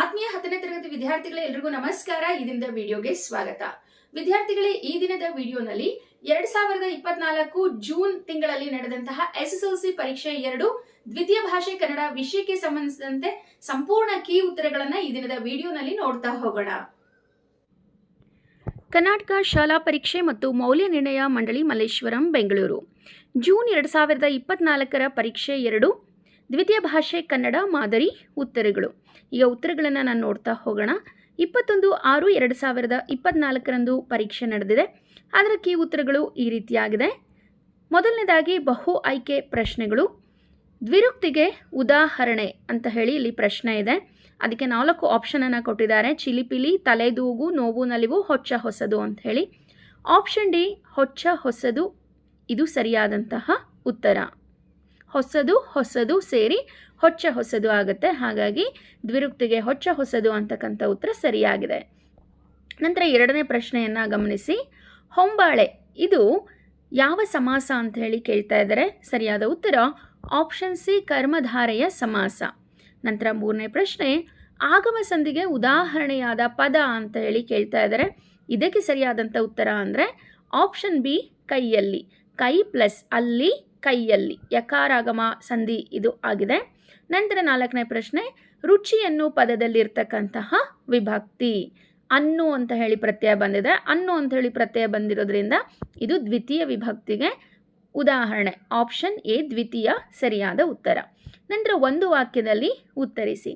ಆತ್ಮೀಯ ಹತ್ತನೇ ತರಗತಿ ವಿದ್ಯಾರ್ಥಿಗಳೇ ಎಲ್ರಿಗೂ ನಮಸ್ಕಾರ. ಈ ದಿನದ ವಿಡಿಯೋಗೆ ಸ್ವಾಗತ. ವಿದ್ಯಾರ್ಥಿಗಳೇ, ಈ ದಿನದ ವಿಡಿಯೋನಲ್ಲಿ ಎರಡ್ ಸಾವಿರದ ಇಪ್ಪತ್ನಾಲ್ಕು ಜೂನ್ ತಿಂಗಳಲ್ಲಿ ನಡೆದಂತಹ ಎಸ್ ಎಸ್ ಎಲ್ ಸಿ ಪರೀಕ್ಷೆ ಎರಡು, ದ್ವಿತೀಯ ಭಾಷೆ ಕನ್ನಡ ವಿಷಯಕ್ಕೆ ಸಂಬಂಧಿಸಿದಂತೆ ಸಂಪೂರ್ಣ ಕೀ ಉತ್ತರಗಳನ್ನ ಈ ದಿನದ ವಿಡಿಯೋನಲ್ಲಿ ನೋಡ್ತಾ ಹೋಗೋಣ. ಕರ್ನಾಟಕ ಶಾಲಾ ಪರೀಕ್ಷೆ ಮತ್ತು ಮೌಲ್ಯ ನಿರ್ಣಯ ಮಂಡಳಿ ಮಲ್ಲೇಶ್ವರಂ, ಬೆಂಗಳೂರು. ಜೂನ್ ಎರಡು ಸಾವಿರದ ಇಪ್ಪತ್ನಾಲ್ಕರ ಪರೀಕ್ಷೆ ಎರಡು ದ್ವಿತೀಯ ಭಾಷೆ ಕನ್ನಡ, ಮಾದರಿ, ಉತ್ತರಗಳು. ಈಗ ಉತ್ತರಗಳನ್ನು ನಾನು ನೋಡ್ತಾ ಹೋಗೋಣ. ಇಪ್ಪತ್ತೊಂದು ಆರು ಎರಡು ಸಾವಿರದ ಇಪ್ಪತ್ನಾಲ್ಕರಂದು ಪರೀಕ್ಷೆ ನಡೆದಿದೆ. ಅದರ ಕೀ ಉತ್ತರಗಳು ಈ ರೀತಿಯಾಗಿದೆ. ಮೊದಲನೇದಾಗಿ ಬಹು ಆಯ್ಕೆ ಪ್ರಶ್ನೆಗಳು. ದ್ವಿರುಕ್ತಿಗೆ ಉದಾಹರಣೆ ಅಂತ ಹೇಳಿ ಇಲ್ಲಿ ಪ್ರಶ್ನೆ ಇದೆ. ಅದಕ್ಕೆ ನಾಲ್ಕು ಆಪ್ಷನನ್ನು ಕೊಟ್ಟಿದ್ದಾರೆ. ಚಿಲಿಪಿಲಿ, ತಲೆದೂಗು, ನೋವು, ನಲಿವು, ಹೊಚ್ಚ, ಹೊಸದು ಅಂತ ಹೇಳಿ. ಆಪ್ಷನ್ ಡಿ, ಹೊಚ್ಚ, ಹೊಸದು. ಇದು ಸರಿಯಾದಂತಹ ಉತ್ತರ. ಹೊಸದು ಹೊಸದು ಸೇರಿ ಹೊಚ್ಚ ಹೊಸದು ಆಗುತ್ತೆ. ಹಾಗಾಗಿ ದ್ವಿರುಕ್ತಿಗೆ ಹೊಚ್ಚ ಹೊಸದು ಅಂತಕ್ಕಂಥ ಉತ್ತರ ಸರಿಯಾಗಿದೆ. ನಂತರ ಎರಡನೇ ಪ್ರಶ್ನೆಯನ್ನು ಗಮನಿಸಿ. ಹೊಂಬಾಳೆ, ಇದು ಯಾವ ಸಮಾಸ ಅಂತ ಹೇಳಿ ಕೇಳ್ತಾ ಇದ್ದಾರೆ. ಸರಿಯಾದ ಉತ್ತರ ಆಪ್ಷನ್ ಸಿ ಕರ್ಮಧಾರೆಯ ಸಮಾಸ. ನಂತರ ಮೂರನೇ ಪ್ರಶ್ನೆ, ಆಗಮ ಸಂಧಿಗೆ ಉದಾಹರಣೆಯಾದ ಪದ ಅಂತ ಹೇಳಿ ಕೇಳ್ತಾ ಇದ್ದಾರೆ. ಇದಕ್ಕೆ ಸರಿಯಾದಂಥ ಉತ್ತರ ಅಂದರೆ ಆಪ್ಷನ್ ಬಿ ಕೈಯಲ್ಲಿ. ಕೈ ಪ್ಲಸ್ ಅಲ್ಲಿ ಕೈಯಲ್ಲಿ. ಯಕಾರಾಗಮ ಸಂಧಿ ಇದು ಆಗಿದೆ. ನಂತರ ನಾಲ್ಕನೇ ಪ್ರಶ್ನೆ, ರುಚಿಯನ್ನು ಪದದಲ್ಲಿರ್ತಕ್ಕಂತಹ ವಿಭಕ್ತಿ. ಅನ್ನು ಅಂತ ಹೇಳಿ ಪ್ರತ್ಯಯ ಬಂದಿದೆ. ಅನ್ನು ಅಂತ ಹೇಳಿ ಪ್ರತ್ಯಯ ಬಂದಿರೋದ್ರಿಂದ ಇದು ದ್ವಿತೀಯ ವಿಭಕ್ತಿಗೆ ಉದಾಹರಣೆ. ಆಪ್ಷನ್ ಎ, ದ್ವಿತೀಯ, ಸರಿಯಾದ ಉತ್ತರ. ನಂತರ ಒಂದು ವಾಕ್ಯದಲ್ಲಿ ಉತ್ತರಿಸಿ.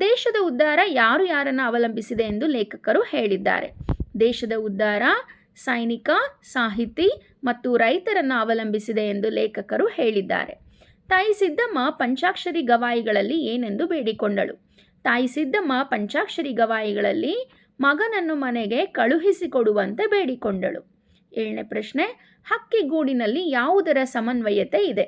ದೇಶದ ಉದ್ಧಾರ ಯಾರು ಯಾರನ್ನು ಅವಲಂಬಿಸಿದೆ ಎಂದು ಲೇಖಕರು ಹೇಳಿದ್ದಾರೆ. ದೇಶದ ಉದ್ಧಾರ ಸೈನಿಕ, ಸಾಹಿತಿ ಮತ್ತು ರೈತರನ್ನು ಅವಲಂಬಿಸಿದೆ ಎಂದು ಲೇಖಕರು ಹೇಳಿದ್ದಾರೆ. ತಾಯಿ ಸಿದ್ದಮ್ಮ ಪಂಚಾಕ್ಷರಿ ಗವಾಯಿಗಳಲ್ಲಿ ಏನೆಂದು ಬೇಡಿಕೊಂಡಳು. ತಾಯಿ ಸಿದ್ದಮ್ಮ ಪಂಚಾಕ್ಷರಿ ಗವಾಯಿಗಳಲ್ಲಿ ಮಗನನ್ನು ಮನೆಗೆ ಕಳುಹಿಸಿಕೊಡುವಂತೆ ಬೇಡಿಕೊಂಡಳು. ಏಳನೇ ಪ್ರಶ್ನೆ, ಹಕ್ಕಿಗೂಡಿನಲ್ಲಿ ಯಾವುದರ ಸಮನ್ವಯತೆ ಇದೆ?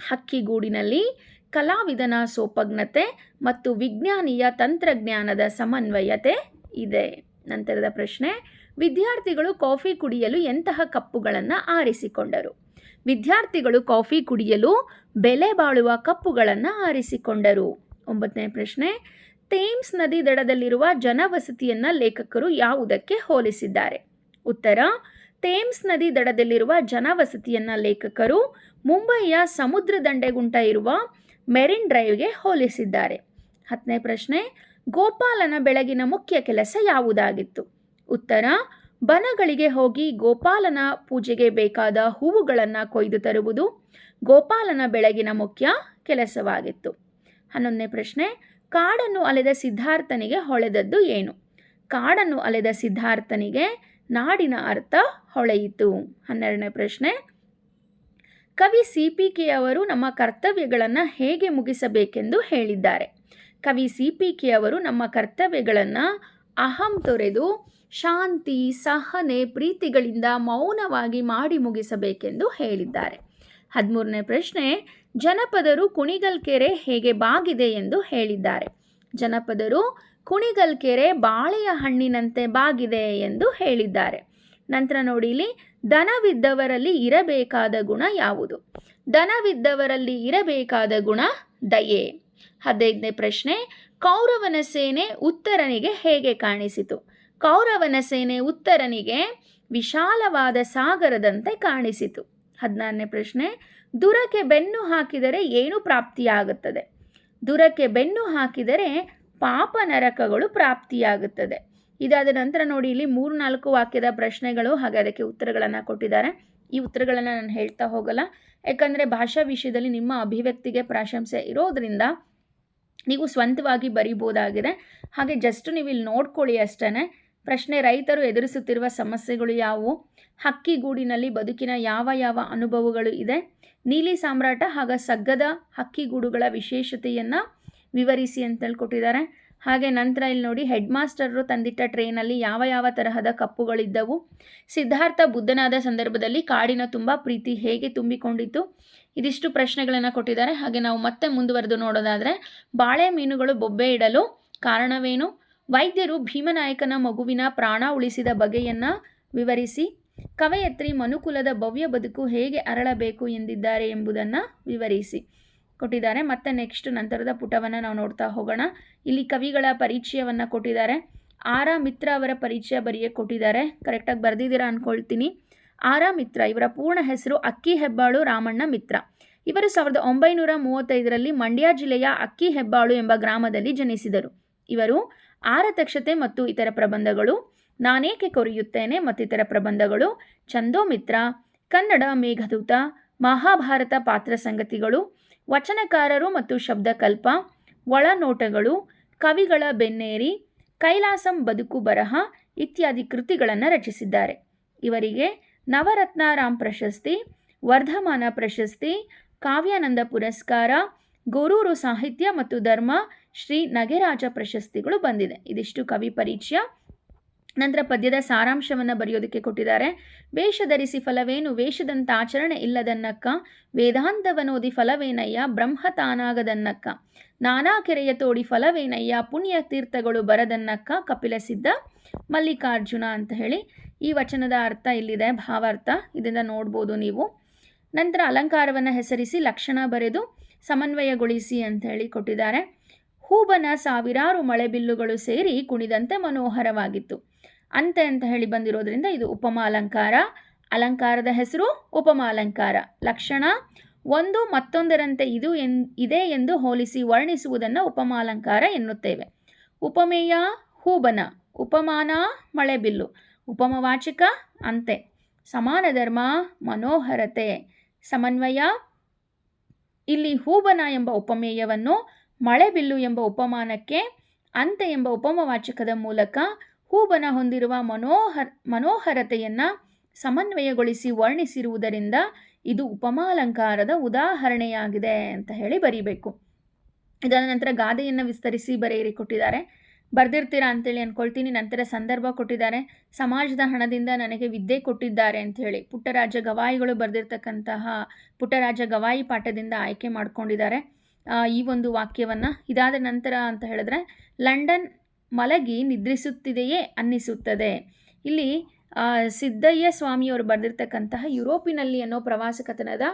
ಹಕ್ಕಿಗೂಡಿನಲ್ಲಿ ಕಲಾವಿದನ ಸೋಪಜ್ಞತೆ ಮತ್ತು ವಿಜ್ಞಾನಿಯ ತಂತ್ರಜ್ಞಾನದ ಸಮನ್ವಯತೆ ಇದೆ. ನಂತರದ ಪ್ರಶ್ನೆ ವಿದ್ಯಾರ್ಥಿಗಳು ಕಾಫಿ ಕುಡಿಯಲು ಎಂತಹ ಕಪ್ಪುಗಳನ್ನು ಆರಿಸಿಕೊಂಡರು? ವಿದ್ಯಾರ್ಥಿಗಳು ಕಾಫಿ ಕುಡಿಯಲು ಬೆಲೆ ಬಾಳುವ ಕಪ್ಪುಗಳನ್ನು ಆರಿಸಿಕೊಂಡರು. ಒಂಬತ್ತನೇ ಪ್ರಶ್ನೆ, ಥೇಮ್ಸ್ ನದಿ ದಡದಲ್ಲಿರುವ ಜನವಸತಿಯನ್ನು ಲೇಖಕರು ಯಾವುದಕ್ಕೆ ಹೋಲಿಸಿದ್ದಾರೆ? ಉತ್ತರ, ಥೇಮ್ಸ್ ನದಿ ದಡದಲ್ಲಿರುವ ಜನವಸತಿಯನ್ನು ಲೇಖಕರು ಮುಂಬಯಿಯ ಸಮುದ್ರ ದಂಡೆಗುಂಟ ಇರುವ ಮೆರಿನ್ ಡ್ರೈವ್ಗೆ ಹೋಲಿಸಿದ್ದಾರೆ. ಹತ್ತನೇ ಪ್ರಶ್ನೆ, ಗೋಪಾಲನ ಬೆಳಗಿನ ಮುಖ್ಯ ಕೆಲಸ ಯಾವುದಾಗಿತ್ತು? ಉತ್ತರ, ಬನಗಳಿಗೆ ಹೋಗಿ ಗೋಪಾಲನ ಪೂಜೆಗೆ ಬೇಕಾದ ಹೂವುಗಳನ್ನು ಕೊಯ್ದು ತರುವುದು ಗೋಪಾಲನ ಬೆಳಗಿನ ಮುಖ್ಯ ಕೆಲಸವಾಗಿತ್ತು. ಹನ್ನೊಂದನೇ ಪ್ರಶ್ನೆ, ಕಾಡನ್ನು ಅಲೆದ ಸಿದ್ಧಾರ್ಥನಿಗೆ ಹೊಳೆದದ್ದು ಏನು? ಕಾಡನ್ನು ಅಲೆದ ಸಿದ್ಧಾರ್ಥನಿಗೆ ನಾಡಿನ ಅರ್ಥ ಹೊಳೆಯಿತು. ಹನ್ನೆರಡನೇ ಪ್ರಶ್ನೆ, ಕವಿ ಸಿ ಪಿ ಕೆ ಅವರು ನಮ್ಮ ಕರ್ತವ್ಯಗಳನ್ನು ಹೇಗೆ ಮುಗಿಸಬೇಕೆಂದು ಹೇಳಿದ್ದಾರೆ? ಕವಿ ಸಿ ಪಿ ಕೆ ಅವರು ನಮ್ಮ ಕರ್ತವ್ಯಗಳನ್ನು ಅಹಂ ತೊರೆದು ಶಾಂತಿ, ಸಹನೆ, ಪ್ರೀತಿಗಳಿಂದ ಮೌನವಾಗಿ ಮಾಡಿ ಮುಗಿಸಬೇಕೆಂದು ಹೇಳಿದ್ದಾರೆ. ಹದಿಮೂರನೇ ಪ್ರಶ್ನೆ, ಜನಪದರು ಕುಣಿಗಲ್ ಕೆರೆ ಹೇಗೆ ಬಾಗಿದೆ ಎಂದು ಹೇಳಿದ್ದಾರೆ. ಜನಪದರು ಕುಣಿಗಲ್ ಕೆರೆ ಬಾಳೆಯ ಹಣ್ಣಿನಂತೆ ಬಾಗಿದೆ ಎಂದು ಹೇಳಿದ್ದಾರೆ. ನಂತರ ನೋಡಿ ಇಲ್ಲಿ, ದನವಿದ್ದವರಲ್ಲಿ ಇರಬೇಕಾದ ಗುಣ ಯಾವುದು? ದನವಿದ್ದವರಲ್ಲಿ ಇರಬೇಕಾದ ಗುಣ ದಯೆ. ಹದಿನೈದನೇ ಪ್ರಶ್ನೆ, ಕೌರವನ ಸೇನೆ ಉತ್ತರನಿಗೆ ಹೇಗೆ ಕಾಣಿಸಿತು? ಕೌರವನ ಸೇನೆ ಉತ್ತರನಿಗೆ ವಿಶಾಲವಾದ ಸಾಗರದಂತೆ ಕಾಣಿಸಿತು. ಹದಿನಾರನೇ ಪ್ರಶ್ನೆ, ದುರಕ್ಕೆ ಬೆನ್ನು ಹಾಕಿದರೆ ಏನು ಪ್ರಾಪ್ತಿಯಾಗುತ್ತದೆ? ದುರಕ್ಕೆ ಬೆನ್ನು ಹಾಕಿದರೆ ಪಾಪ ನರಕಗಳು ಪ್ರಾಪ್ತಿಯಾಗುತ್ತದೆ. ಇದಾದ ನಂತರ ನೋಡಿ, ಇಲ್ಲಿ ಮೂರು ನಾಲ್ಕು ವಾಕ್ಯದ ಪ್ರಶ್ನೆಗಳು, ಹಾಗೆ ಅದಕ್ಕೆ ಉತ್ತರಗಳನ್ನು ಕೊಟ್ಟಿದ್ದಾರೆ. ಈ ಉತ್ತರಗಳನ್ನು ನಾನು ಹೇಳ್ತಾ ಹೋಗಲ್ಲ. ಯಾಕಂದರೆ ಭಾಷಾ ವಿಷಯದಲ್ಲಿ ನಿಮ್ಮ ಅಭಿವ್ಯಕ್ತಿಗೆ ಪ್ರಾಶಂಸೆ ಇರೋದರಿಂದ ನೀವು ಸ್ವಂತವಾಗಿ ಬರಿಬೋದಾಗಿದೆ. ಹಾಗೆ ಜಸ್ಟ್ ನೀವು ಇಲ್ಲಿ ನೋಡ್ಕೊಳ್ಳಿ ಅಷ್ಟೇ ಪ್ರಶ್ನೆ, ರೈತರು ಎದುರಿಸುತ್ತಿರುವ ಸಮಸ್ಯೆಗಳು ಯಾವುವು? ಹಕ್ಕಿಗೂಡಿನಲ್ಲಿ ಬದುಕಿನ ಯಾವ ಯಾವ ಅನುಭವಗಳು ಇದೆ? ನೀಲಿ ಸಾಮ್ರಾಟ ಹಾಗೂ ಸಗ್ಗದ ಹಕ್ಕಿಗೂಡುಗಳ ವಿಶೇಷತೆಯನ್ನು ವಿವರಿಸಿ ಅಂತೇಳಿ ಕೊಟ್ಟಿದ್ದಾರೆ ಹಾಗೆ ನಂತರ ಇಲ್ಲಿ ನೋಡಿ ಹೆಡ್ ಮಾಸ್ಟರ್ರು ತಂದಿಟ್ಟ ಟ್ರೈನಲ್ಲಿ ಯಾವ ಯಾವ ತರಹದ ಕಪ್ಪುಗಳಿದ್ದವು? ಸಿದ್ಧಾರ್ಥ ಬುದ್ಧನಾದ ಸಂದರ್ಭದಲ್ಲಿ ಕಾಡಿನ ತುಂಬ ಪ್ರೀತಿ ಹೇಗೆ ತುಂಬಿಕೊಂಡಿತ್ತು? ಇದಿಷ್ಟು ಪ್ರಶ್ನೆಗಳನ್ನು ಕೊಟ್ಟಿದ್ದಾರೆ. ಹಾಗೆ ನಾವು ಮತ್ತೆ ಮುಂದುವರೆದು ನೋಡೋದಾದರೆ, ಬಾಳೆ ಮೀನುಗಳು ಬೊಬ್ಬೆ ಇಡಲು ಕಾರಣವೇನು? ವೈದ್ಯರು ಭೀಮನಾಯಕನ ಮಗುವಿನ ಪ್ರಾಣ ಉಳಿಸಿದ ಬಗೆಯನ್ನು ವಿವರಿಸಿ, ಕವಯತ್ರಿ ಮನುಕುಲದ ಭವ್ಯ ಬದುಕು ಹೇಗೆ ಅರಳಬೇಕು ಎಂದಿದ್ದಾರೆ ಎಂಬುದನ್ನು ವಿವರಿಸಿ. ಕೊಟ್ಟಿದ್ದಾರೆ. ಮತ್ತೆ ನೆಕ್ಸ್ಟ್ ನಂತರದ ಪುಟವನ್ನು ನಾವು ನೋಡ್ತಾ ಹೋಗೋಣ. ಇಲ್ಲಿ ಕವಿಗಳ ಪರಿಚಯವನ್ನು ಕೊಟ್ಟಿದ್ದಾರೆ. ಆರ ಮಿತ್ರ ಅವರ ಪರಿಚಯ ಬರೆಯೇ ಕೊಟ್ಟಿದ್ದಾರೆ. ಕರೆಕ್ಟಾಗಿ ಬರೆದಿದ್ದೀರಾ ಅಂದ್ಕೊಳ್ತೀನಿ ಆರ ಮಿತ್ರ, ಇವರ ಪೂರ್ಣ ಹೆಸರು ಅಕ್ಕಿ ಹೆಬ್ಬಾಳು ರಾಮಣ್ಣ ಮಿತ್ರ. ಇವರು ಸಾವಿರದ ಒಂಬೈನೂರ ಮೂವತ್ತೈದರಲ್ಲಿ ಮಂಡ್ಯ ಜಿಲ್ಲೆಯ ಅಕ್ಕಿ ಹೆಬ್ಬಾಳು ಎಂಬ ಗ್ರಾಮದಲ್ಲಿ ಜನಿಸಿದರು. ಇವರು ಆರತಕ್ಷತೆ ಮತ್ತು ಇತರ ಪ್ರಬಂಧಗಳು, ನಾನೇಕೆ ಕೊರೆಯುತ್ತೇನೆ ಮತ್ತಿತರ ಪ್ರಬಂಧಗಳು ಚಂದೋಮಿತ್ರ ಕನ್ನಡ ಮೇಘದೂತ, ಮಹಾಭಾರತ ಪಾತ್ರ ಸಂಗತಿಗಳು, ವಚನಕಾರರು ಮತ್ತು ಶಬ್ದಕಲ್ಪ, ಒಳನೋಟಗಳು, ಕವಿಗಳ ಬೆನ್ನೇರಿ, ಕೈಲಾಸಂ ಬದುಕು ಬರಹ ಇತ್ಯಾದಿ ಕೃತಿಗಳನ್ನು ರಚಿಸಿದ್ದಾರೆ. ಇವರಿಗೆ ನವರತ್ನಾರಾಮ್ ಪ್ರಶಸ್ತಿ, ವರ್ಧಮಾನ ಪ್ರಶಸ್ತಿ, ಕಾವ್ಯಾನಂದ ಪುರಸ್ಕಾರ ಗೊರೂರು ಸಾಹಿತ್ಯ ಮತ್ತು ಧರ್ಮ ಶ್ರೀ ನಗೆರಾಜ ಪ್ರಶಸ್ತಿಗಳು ಬಂದಿದೆ. ಇದಿಷ್ಟು ಕವಿ ಪರಿಚಯ. ನಂತರ ಪದ್ಯದ ಸಾರಾಂಶವನ್ನು ಬರೆಯೋದಕ್ಕೆ ಕೊಟ್ಟಿದ್ದಾರೆ. ವೇಷ ಧರಿಸಿ ಫಲವೇನು? ವೇಷದಂತ ಆಚರಣೆ ಇಲ್ಲದನ್ನಕ್ಕ. ವೇದಾಂತವನೋದಿ ಫಲವೇನಯ್ಯ? ಬ್ರಹ್ಮ ತಾನಾಗದನ್ನಕ್ಕ. ನಾನಾ ಕೆರೆಯ ತೋಡಿ ಫಲವೇನಯ್ಯ? ಪುಣ್ಯ ತೀರ್ಥಗಳು ಬರದನ್ನಕ್ಕ ಕಪಿಲ ಸಿದ್ಧ ಮಲ್ಲಿಕಾರ್ಜುನ ಅಂತ ಹೇಳಿ ಈ ವಚನದ ಅರ್ಥ ಇಲ್ಲಿದೆ, ಭಾವಾರ್ಥ. ಇದನ್ನು ನೋಡ್ಬೋದು ನೀವು. ನಂತರ ಅಲಂಕಾರವನ್ನು ಹೆಸರಿಸಿ ಲಕ್ಷಣ ಬರೆದು ಸಮನ್ವಯಗೊಳಿಸಿ ಅಂತ ಹೇಳಿ ಕೊಟ್ಟಿದ್ದಾರೆ. ಹೂಬನ ಸಾವಿರಾರು ಮಳೆಬಿಲ್ಲುಗಳು ಸೇರಿ ಕುಣಿದಂತೆ ಮನೋಹರವಾಗಿತ್ತು. ಅಂತೆ ಅಂತ ಹೇಳಿ ಬಂದಿರೋದ್ರಿಂದ ಇದು ಉಪಮ ಅಲಂಕಾರ ಅಲಂಕಾರದ ಹೆಸರು ಉಪಮ ಅಲಂಕಾರ ಲಕ್ಷಣ, ಒಂದು ಮತ್ತೊಂದರಂತೆ ಇದು ಎನ್, ಇದೆ ಎಂದು ಹೋಲಿಸಿ ವರ್ಣಿಸುವುದನ್ನು ಉಪಮಾಲಂಕಾರ ಎನ್ನುತ್ತೇವೆ. ಉಪಮೇಯ, ಹೂಬನ. ಉಪಮಾನ ಮಳೆಬಿಲ್ಲು ಉಪಮವಾಚಕ, ಅಂತೆ. ಸಮಾನ ಧರ್ಮ, ಮನೋಹರತೆ. ಸಮನ್ವಯ ಇಲ್ಲಿ ಹೂಬನ ಎಂಬ ಉಪಮೇಯವನ್ನು ಮಳೆಬಿಲ್ಲು ಎಂಬ ಉಪಮಾನಕ್ಕೆ ಅಂತೆ ಎಂಬ ಉಪಮವಾಚಕದ ಮೂಲಕ ಹೂಬನ ಹೊಂದಿರುವ ಮನೋಹರ್, ಮನೋಹರತೆಯನ್ನು ಸಮನ್ವಯಗೊಳಿಸಿ ವರ್ಣಿಸಿರುವುದರಿಂದ ಇದು ಉಪಮಾಲಂಕಾರದ ಉದಾಹರಣೆಯಾಗಿದೆ ಅಂತ ಹೇಳಿ ಬರೀಬೇಕು. ಇದರ ನಂತರ ಗಾದೆಯನ್ನು ವಿಸ್ತರಿಸಿ ಬರೆಯಿರಿ ಕೊಟ್ಟಿದ್ದಾರೆ. ಬರ್ದಿರ್ತೀರಾ ಅಂತೇಳಿ ಅಂದ್ಕೊಳ್ತೀನಿ ನಂತರ ಸಂದರ್ಭ ಕೊಟ್ಟಿದ್ದಾರೆ. ಸಮಾಜದ ಹಣದಿಂದ ನನಗೆ ವಿದ್ಯೆ ಕೊಟ್ಟಿದ್ದಾರೆ ಅಂಥೇಳಿ ಪುಟ್ಟರಾಜ ಗವಾಯಿಗಳು ಬರೆದಿರ್ತಕ್ಕಂತಹ ಪುಟ್ಟರಾಜ ಗವಾಯಿ ಪಾಠದಿಂದ ಆಯ್ಕೆ ಮಾಡ್ಕೊಂಡಿದ್ದಾರೆ. ಈ ಒಂದು ವಾಕ್ಯವನ್ನು. ಇದಾದ ನಂತರ ಅಂತ ಹೇಳಿದ್ರೆ, ಲಂಡನ್ ಮಲಗಿ ನಿದ್ರಿಸುತ್ತಿದೆಯೇ ಅನ್ನಿಸುತ್ತದೆ. ಇಲ್ಲಿ ಸಿದ್ದಯ್ಯ ಸ್ವಾಮಿಯವರು ಬರೆದಿರ್ತಕ್ಕಂತಹ ಯುರೋಪಿನಲ್ಲಿ ಅನ್ನೋ ಪ್ರವಾಸ ಕಥನದ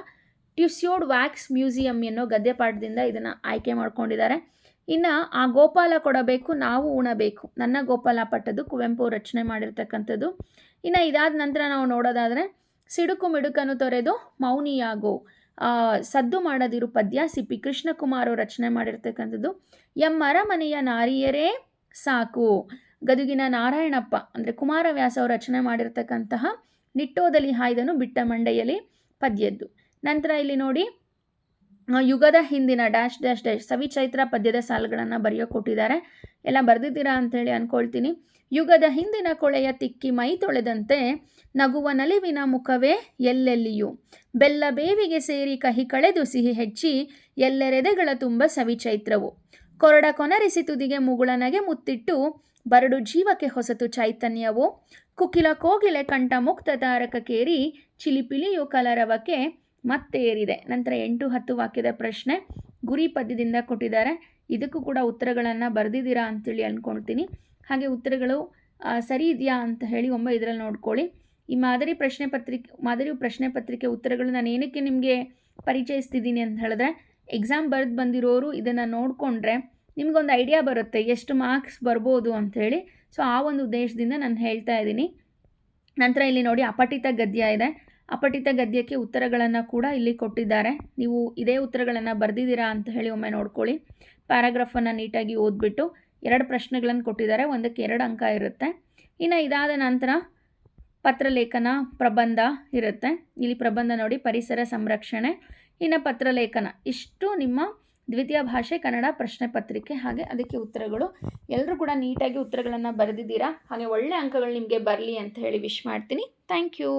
ಟ್ಯೂಸ್ಯೋಡ್ ವ್ಯಾಕ್ಸ್ ಮ್ಯೂಸಿಯಂ ಎನ್ನೋ ಗದ್ಯಪಾಠದಿಂದ ಇದನ್ನು ಆಯ್ಕೆ ಮಾಡ್ಕೊಂಡಿದ್ದಾರೆ. ಇನ್ನು ಆ ಗೋಪಾಲ ಕೊಡಬೇಕು, ನಾವು ಉಣಬೇಕು. ನನ್ನ ಗೋಪಾಲ ಪಟ್ಟದ್ದು ಕುವೆಂಪು ರಚನೆ ಮಾಡಿರ್ತಕ್ಕಂಥದ್ದು. ಇನ್ನು ಇದಾದ ನಂತರ ನಾವು ನೋಡೋದಾದರೆ, ಸಿಡುಕು ಮಿಡುಕನ್ನು ತೊರೆದು ಮೌನಿಯಾಗೋ. ಸದ್ದು ಮಾಡದಿರು ಪದ್ಯ ಸಿಪಿ ಕೃಷ್ಣಕುಮಾರ್ ರಚನೆ ಮಾಡಿರ್ತಕ್ಕಂಥದ್ದು. ಎಮ್ಮರ ಮನೆಯ ನಾರಿಯರೇ ಸಾಕು. ಗದುಗಿನ ನಾರಾಯಣಪ್ಪ, ಅಂದರೆ ಕುಮಾರವ್ಯಾಸ ರಚನೆ ಮಾಡಿರ್ತಕ್ಕಂತಹ ನಿಟ್ಟೋದಲ್ಲಿ ಹಾಯ್ದನು ಬಿಟ್ಟ ಮಂಡೆಯಲ್ಲಿ ಪದ್ಯದ್ದು. ನಂತರ ಇಲ್ಲಿ ನೋಡಿ ಯುಗದ ಹಿಂದಿನ ಡ್ಯಾಶ್ ಡ್ಯಾಶ್ ಡ್ಯಾಶ್ ಸವಿಚೈತ್ರ ಪದ್ಯದ ಸಾಲುಗಳನ್ನು ಬರೆಯೋ ಕೊಟ್ಟಿದ್ದಾರೆ. ಎಲ್ಲ ಬರೆದಿದ್ದೀರಾ ಅಂಥೇಳಿ ಅಂದ್ಕೊಳ್ತೀನಿ ಯುಗದ ಹಿಂದಿನ ಕೊಳೆಯ ತಿಕ್ಕಿ ಮೈ ತೊಳೆದಂತೆ ನಗುವ ನಲಿವಿನ ಮುಖವೇ ಎಲ್ಲೆಲ್ಲಿಯೂ. ಬೆಲ್ಲ ಬೇವಿಗೆ ಸೇರಿ ಕಹಿ ಕಳೆದು ಸಿಹಿ ಹೆಚ್ಚಿ ಎಲ್ಲೆರೆದೆಗಳ ತುಂಬ ಸವಿಚೈತ್ರವು ಕೊರಡ ಕೊನರಿಸಿ ತುದಿಗೆ ಮುಗುಳನಗೆ ಮುತ್ತಿಟ್ಟು ಬರಡು ಜೀವಕ್ಕೆ ಹೊಸತು ಚೈತನ್ಯವು. ಕುಕಿಲ ಕೋಗಿಲೆ ಕಂಠ ಮುಕ್ತ ತಾರಕಕ್ಕೇರಿ ಚಿಲಿಪಿಲಿಯು ಕಲರವಕ್ಕೆ ಮತ್ತೇರಿದೆ ನಂತರ ಎಂಟು ಹತ್ತು ವಾಕ್ಯದ ಪ್ರಶ್ನೆ ಗುರಿ ಪದ್ಯದಿಂದ ಕೊಟ್ಟಿದ್ದಾರೆ. ಇದಕ್ಕೂ ಕೂಡ ಉತ್ತರಗಳನ್ನು ಬರೆದಿದ್ದೀರಾ ಅಂತೇಳಿ ಅಂದ್ಕೊಳ್ತೀನಿ ಹಾಗೆ ಉತ್ತರಗಳು ಸರಿ ಇದೆಯಾ ಅಂತ ಹೇಳಿ ಒಮ್ಮೆ ಇದರಲ್ಲಿ ನೋಡ್ಕೊಳ್ಳಿ. ಈ ಮಾದರಿ ಪ್ರಶ್ನೆ ಪತ್ರಿಕೆ, ಮಾದರಿ ಪ್ರಶ್ನೆ ಪತ್ರಿಕೆ ಉತ್ತರಗಳು ನಾನು ಏನಕ್ಕೆ ನಿಮಗೆ ಪರಿಚಯಿಸ್ತಿದ್ದೀನಿ ಅಂತ ಹೇಳಿದ್ರೆ ಎಕ್ಸಾಮ್ ಬರೆದು ಬಂದಿರೋರು ಇದನ್ನು ನೋಡಿಕೊಂಡ್ರೆ ನಿಮಗೊಂದು ಐಡಿಯಾ ಬರುತ್ತೆ, ಎಷ್ಟು ಮಾರ್ಕ್ಸ್ ಬರ್ಬೋದು ಅಂಥೇಳಿ ಸೊ ಆ ಒಂದು ಉದ್ದೇಶದಿಂದ ನಾನು ಹೇಳ್ತಾ ಇದ್ದೀನಿ. ನಂತರ ಇಲ್ಲಿ ನೋಡಿ ಅಪಠಿತ ಗದ್ಯ ಇದೆ. ಅಪಠಿತ ಗದ್ಯಕ್ಕೆ ಉತ್ತರಗಳನ್ನು ಕೂಡ ಇಲ್ಲಿ ಕೊಟ್ಟಿದ್ದಾರೆ. ನೀವು ಇದೇ ಉತ್ತರಗಳನ್ನು ಬರೆದಿದ್ದೀರಾ ಅಂತ ಹೇಳಿ ಒಮ್ಮೆ ನೋಡ್ಕೊಳ್ಳಿ. ಪ್ಯಾರಾಗ್ರಾಫನ್ನು ನೀಟಾಗಿ ಓದ್ಬಿಟ್ಟು ಎರಡು ಪ್ರಶ್ನೆಗಳನ್ನು ಕೊಟ್ಟಿದ್ದಾರೆ. ಒಂದಕ್ಕೆ ಎರಡು ಅಂಕ ಇರುತ್ತೆ. ಇನ್ನು ಇದಾದ ನಂತರ ಪತ್ರಲೇಖನ ಪ್ರಬಂಧ ಇರುತ್ತೆ. ಇಲ್ಲಿ ಪ್ರಬಂಧ ನೋಡಿ, ಪರಿಸರ ಸಂರಕ್ಷಣೆ. ಇನ್ನು ಪತ್ರಲೇಖನ. ಇಷ್ಟು ನಿಮ್ಮ ದ್ವಿತೀಯ ಭಾಷೆ ಕನ್ನಡ ಪ್ರಶ್ನೆ ಪತ್ರಿಕೆ. ಹಾಗೆ ಅದಕ್ಕೆ ಉತ್ತರಗಳು. ಎಲ್ಲರೂ ಕೂಡ ನೀಟಾಗಿ ಉತ್ತರಗಳನ್ನು ಬರೆದಿದ್ದೀರಾ? ಹಾಗೆ ಒಳ್ಳೆ ಅಂಕಗಳು ನಿಮಗೆ ಬರಲಿ ಅಂತ ಹೇಳಿ ವಿಶ್ ಮಾಡ್ತೀನಿ. Thank you